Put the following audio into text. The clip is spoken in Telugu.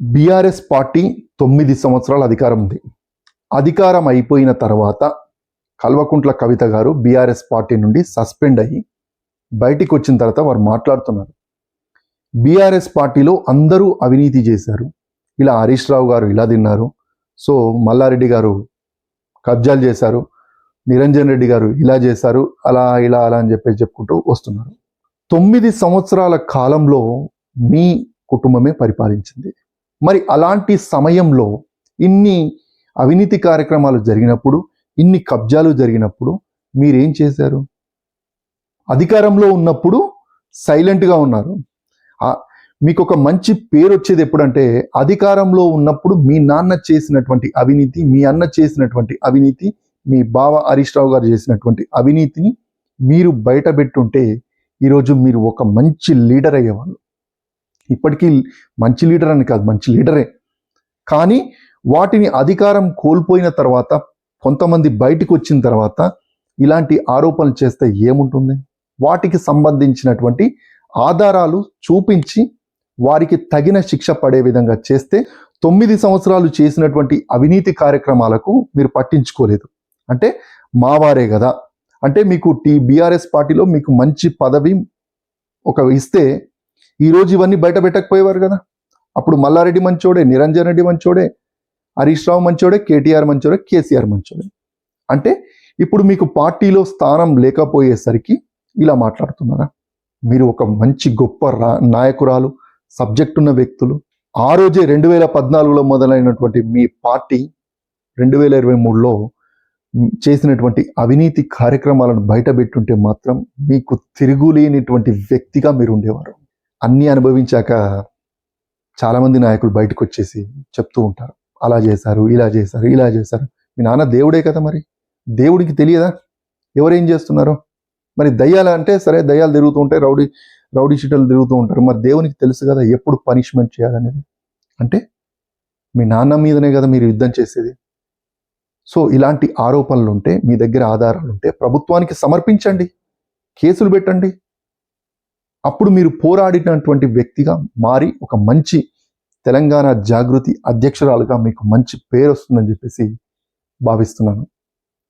బీఆర్ఎస్ పార్టీ తొమ్మిది సంవత్సరాల అధికారం ఉంది. అధికారం అయిపోయిన తర్వాత కల్వకుంట్ల కవిత గారు బీఆర్ఎస్ పార్టీ నుండి సస్పెండ్ అయ్యి బయటికి వచ్చిన తర్వాత వారు మాట్లాడుతున్నారు. బీఆర్ఎస్ పార్టీలో అందరూ అవినీతి చేశారు. ఇలా హరీష్ రావు గారు ఇలా తిన్నారు. సో మల్లారెడ్డి గారు కబ్జాలు చేశారు. నిరంజన్ రెడ్డి గారు ఇలా చేశారు. అలా ఇలా అలా అని చెప్పేసి చెప్పుకుంటూ వస్తున్నారు. తొమ్మిది సంవత్సరాల కాలంలో మీ కుటుంబమే పరిపాలించింది. మరి అలాంటి సమయంలో ఇన్ని అవినీతి కార్యక్రమాలు జరిగినప్పుడు ఇన్ని కబ్జాలు జరిగినప్పుడు మీరేం చేశారు? అధికారంలో ఉన్నప్పుడు సైలెంట్గా ఉన్నారు. మీకు ఒక మంచి పేరు వచ్చేది ఎప్పుడంటే అధికారంలో ఉన్నప్పుడు మీ నాన్న చేసినటువంటి అవినీతి మీ అన్న చేసినటువంటి అవినీతి మీ బావ హరీష్ రావు గారు చేసినటువంటి అవినీతిని మీరు బయట పెట్టుంటే ఈరోజు మీరు ఒక మంచి లీడర్ అయ్యేవాళ్ళు. ఇప్పటికీ మంచి లీడర్ అని కాదు మంచి లీడరే. కానీ వాటిని అధికారం కోల్పోయిన తర్వాత కొంతమంది బయటికి వచ్చిన తర్వాత ఇలాంటి ఆరోపణలు చేస్తే ఏముంటుంది? వాటికి సంబంధించినటువంటి ఆధారాలు చూపించి వారికి తగిన శిక్ష పడే విధంగా చేస్తే తొమ్మిది సంవత్సరాలు చేసినటువంటి అవినీతి కార్యక్రమాలకు మీరు పట్టించుకోలేదు. అంటే మావారే కదా. అంటే మీకు టీ బీఆర్ఎస్ పార్టీలో మీకు మంచి పదవి ఒక ఇస్తే ఈరోజు ఇవన్నీ బయట పెట్టకపోయేవారు కదా. అప్పుడు మల్లారెడ్డి మంచోడే నిరంజన్ రెడ్డి మంచోడే హరీష్ రావు మంచోడే కేటీఆర్ మంచోడే కేసీఆర్ మంచోడే. అంటే ఇప్పుడు మీకు పార్టీలో స్థానం లేకపోయేసరికి ఇలా మాట్లాడుతున్నారా? మీరు ఒక మంచి గొప్ప రా నాయకురాలు సబ్జెక్ట్ ఉన్న వ్యక్తులు. ఆ రోజే రెండు వేల పద్నాలుగులో మొదలైనటువంటి మీ పార్టీ రెండు వేల ఇరవై మూడులో చేసినటువంటి అవినీతి కార్యక్రమాలను బయటపెట్టుంటే మాత్రం మీకు తిరుగులేనిటువంటి వ్యక్తిగా మీరు ఉండేవారు. అన్నీ అనుభవించాక చాలామంది నాయకులు బయటకు వచ్చేసి చెప్తూ ఉంటారు. అలా చేశారు ఇలా చేశారు ఇలా చేశారు. మీ నాన్న దేవుడే కదా మరి? దేవుడికి తెలియదా? ఎవరేం చేస్తున్నారో? మరి దయ్యాలు అంటే సరే దయ్యాలు తిరుగుతూ ఉంటాయి రౌడీ రౌడీ షీటలు తిరుగుతూ ఉంటారు. మరి దేవునికి తెలుసు కదా ఎప్పుడు పనిష్మెంట్ చేయాలనేది? అంటే మీ నాన్న మీదనే కదా మీరు యుద్ధం చేసేది. సో ఇలాంటి ఆరోపణలు ఉంటే మీ దగ్గర ఆధారాలు ఉంటే ప్రభుత్వానికి సమర్పించండి. కేసులు పెట్టండి. అప్పుడు మీరు పోరాడినటువంటి వ్యక్తిగా మారి ఒక మంచి తెలంగాణ జాగృతి అధ్యక్షురాలుగా మీకు మంచి పేరు వస్తుందని చెప్పేసి భావిస్తున్నాను.